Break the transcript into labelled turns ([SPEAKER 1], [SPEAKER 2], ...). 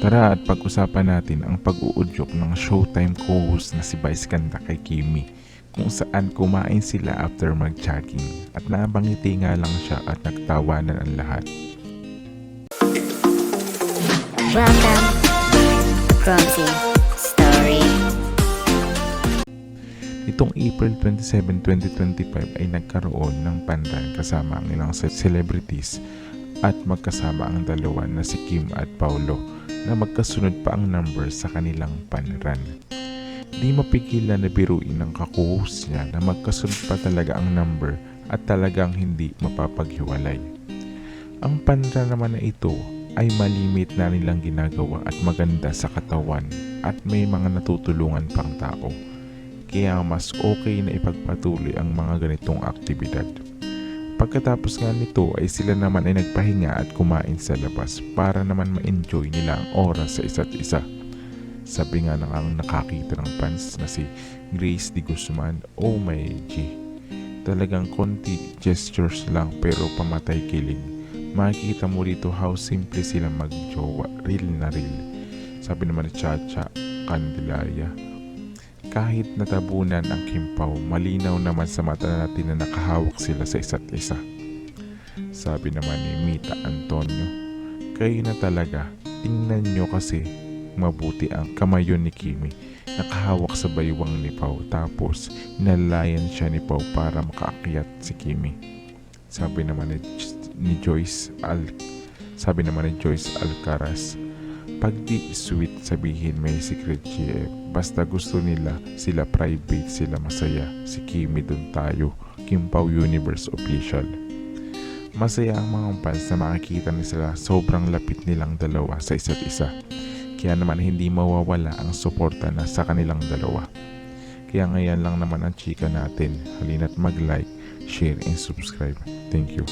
[SPEAKER 1] Tara at pag-usapan natin ang pag-uudyok ng Showtime co-host na si Vice Ganda kay Kimi kung saan kumain sila after mag-jogging at nabangiti nga lang siya at nagtawanan ang lahat.
[SPEAKER 2] Welcome, Grumsy Story.
[SPEAKER 1] Itong April 27, 2025 ay nagkaroon ng pandan kasama ang ilang ce- celebrities at magkasama ang dalawa na si Kim at Paulo na magkasunod pa ang number sa kanilang panran. Di mapigilan na biruin ng kakuhus niya na magkasunod pa talaga ang number at talagang hindi mapapaghiwalay. Ang panran naman na ito ay malimit na nilang ginagawa at maganda sa katawan at may mga natutulungan pang tao kaya mas okay na ipagpatuloy ang mga ganitong aktibidad. Pagkatapos nga nito ay sila naman ay nagpahinga at kumain sa labas para naman ma-enjoy nila ang oras sa isa't isa. Sabi nga ng ang nakakita ng fans na si Grace de Guzman, oh my G. Talagang konti gestures lang pero pamatay kilig. Makikita mo dito how simple sila magjowa, real na real. Sabi naman ni Chacha Candelaria, kahit natabunan ang kimpaw, malinaw naman sa mata natin na nakahawak sila sa isa't isa. Sabi naman ni Mita Antonio, kayo na talaga, tingnan nyo kasi mabuti ang kamayon ni Kimi. Nakahawak sa baywang ni Pau tapos nalayan siya ni Pau para makaakyat si Kimi. Sabi naman ni, ni Joyce Al sabi naman ni Joyce Alcaraz, pag di sweet sabihin may secret GF. Basta gusto nila, sila private, sila masaya. Si Kimi dun tayo, Kimpaw Universe Official. Masaya ang mga fans na makikita ni sila sobrang lapit nilang dalawa sa isa't isa. Kaya naman hindi mawawala ang suporta na sa kanilang dalawa. Kaya ngayon lang naman ang chika natin. Halina't mag-like, share, and subscribe. Thank you.